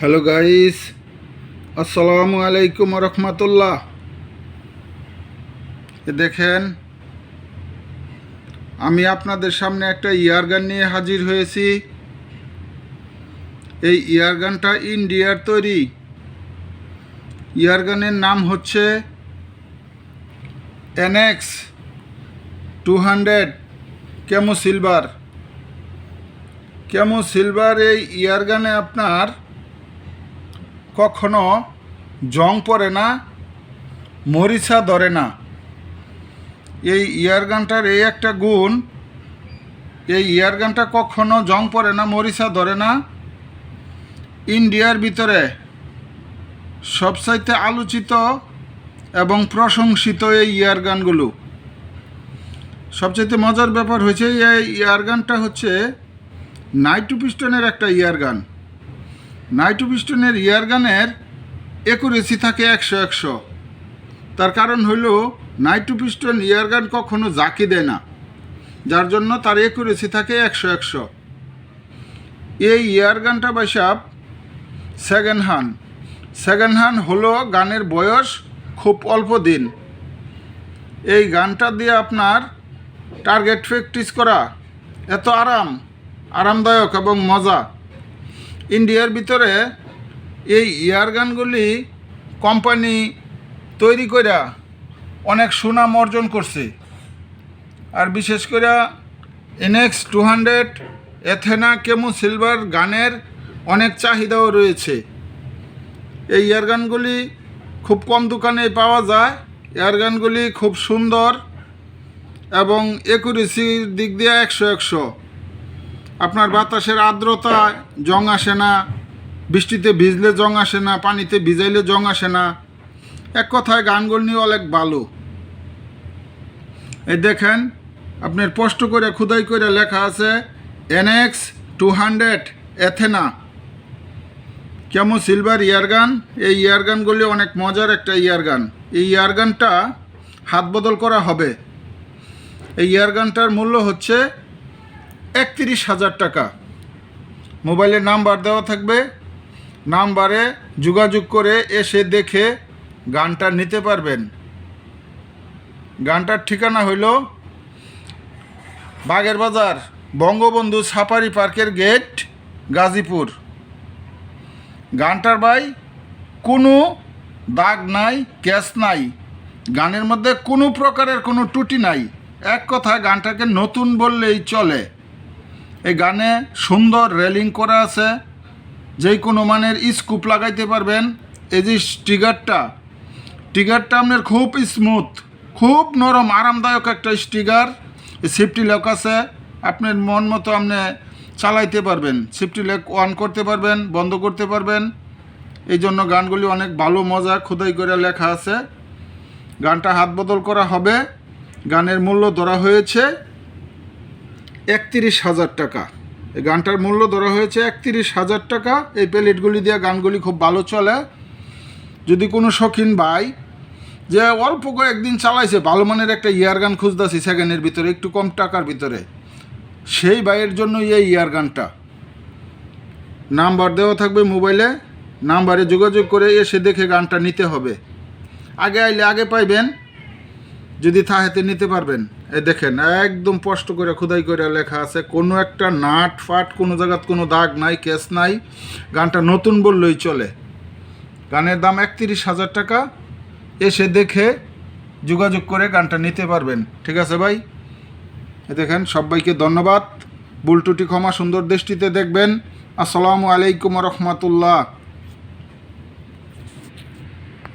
Hello guys আসসালামু আলাইকুম রহমতুল্লাহ দেখেন, আমি আপনাদের সামনে একটা ইয়ারগান নিয়ে হাজির হয়েছি। এই ইয়ারগানটা ইন্ডিয়ার তৈরি। ইয়ারগানের নাম হচ্ছে NX two hundred Gamo silver. Gamo silver এই ইয়ারগানে আপনার কখনো জং পড়ে না, মরিচা ধরে না। এই ইয়ারগানটার এই একটা গুণ, এই ইয়ারগানটা কখনো জং পড়ে না, মরিচা ধরে না। ইন্ডিয়ার ভিতরে সবচাইতে আলোচিত এবং প্রশংসিত এই ইয়ার ইয়ারগানগুলো সবচাইতে মজার ব্যাপার হয়েছে, এই ইয়ারগানটা হচ্ছে নাইটু পিস্টনের একটা ইয়ারগান নাইটু পিস্টনের ইয়ারগানের একুরেসি থাকে একশো একশো। তার কারণ হইল নাইটু পিস্টন ইয়ারগান কখনো জাকি দেয় না, যার জন্য তার একুরেসি থাকে একশো একশো। এই ইয়ারগানটা বাইসাব সেকেন্ড হ্যান্ড সেকেন্ড হ্যান্ড হলো গানের বয়স খুব অল্প দিন। এই গানটা দিয়ে আপনার টার্গেট প্র্যাকটিস করা এত আরাম, আরামদায়ক এবং মজা। ইন্ডিয়ার ভিতরে এই ইয়ারগানগুলি কোম্পানি তৈরি করে অনেক সুনাম অর্জন করছে। আর বিশেষ করে NX two hundred Athena, Gamo silver গানের অনেক চাহিদাও রয়েছে। এই ইয়ারগানগুলি খুব কম দোকানে পাওয়া যায়। এয়ারগানগুলি খুব সুন্দর এবং একুরেসির দিক দিয়ে একশো একশো। আপনার বাতাসের আর্দ্রতা, জং আসে না, বৃষ্টিতে ভিজলে জং আসে না, পানিতে ভিজাইলে জং আসে না। এক কথায় গানগুলি অনেক ভালো এই দেখেন, আপনার স্পষ্ট করে খুদাই করে লেখা আছে, এনএক্স টু হান্ড্রেড এথেনা। কেমন সিলভার ইয়ারগান এই ইয়ারগানগুলি অনেক মজার একটা ইয়ারগান এই ইয়ারগানটা হাত বদল করা হবে। এই ইয়ারগানটার মূল্য হচ্ছে একত্রিশ হাজার টাকা। মোবাইলের নাম্বার দেওয়া থাকবে। নাম্বারে যোগাযোগ করে এসে দেখে গানটা নিতে পারবেন। গানটার ঠিকানা হইল বাগের বাজার বঙ্গবন্ধু সাফারি পার্কের গেট, গাজীপুর। গানটার ভাই, কোনো দাগ নাই ক্যাশ নাই। গানের মধ্যে কোনো প্রকারের কোনো ত্রুটি নাই। এক কথা গানটাকে নতুন বললেই চলে। এই গানে সুন্দর রেলিং করা আছে। যে কোনো মানের স্কুপ লাগাইতে পারবেন। এই যে স্টিগারটা স্টিগারটা আপনার খুব স্মুথ খুব নরম, আরামদায়ক একটা স্টিগার সেফটি লক আছে। আপনার মন মতো আপনি চালাইতে পারবেন। সেফটি লক অন করতে পারবেন, বন্ধ করতে পারবেন। এই জন্য গানগুলি অনেক ভালো, মজা, খোদাই করে লেখা আছে। গানটা হাত বদল করা হবে। গানের মূল্য ধরা হয়েছে। একত্রিশ হাজার টাকা। এই গানটার মূল্য ধরা হয়েছে একত্রিশ হাজার টাকা। এই প্লেটগুলি দিয়ে গানগুলি খুব ভালো চলে। যদি কোনো শখিন ভাই যে অল্প করে একদিন চালাইছে, ভালো মানের একটা ইয়ার গান খুঁজতেছি সেকেন্ডের ভিতরে, একটু কম টাকার ভিতরে, সেই ভাইয়ের জন্য এই ইয়ার গানটা। নাম্বার দেওয়া থাকবে মোবাইলে, নাম্বারে যোগাযোগ করে এসে দেখে গানটা নিতে হবে। আগে আইলে আগে পাইবেন। যদি থাহেতে নিতে পারবেন এই দেখেন, একদম স্পষ্ট করে, খোদাই করে লেখা আছে, কোনো একটা নাট ফাট, কোনো জায়গাত কোনো দাগ নাই, কেস নাই, গানটা নতুন বললেই চলে। গানের দাম একত্রিশ হাজার টাকা, এসে দেখে যোগাযোগ করে গানটা নিতে পারবেন। ঠিক আছে ভাই? এ দেখেন, সবাইকে ধন্যবাদ। বুলটুটি ক্ষমা সুন্দর দৃষ্টিতে দেখবেন। আসসালামু আলাইকুম রহমতুল্লাহ।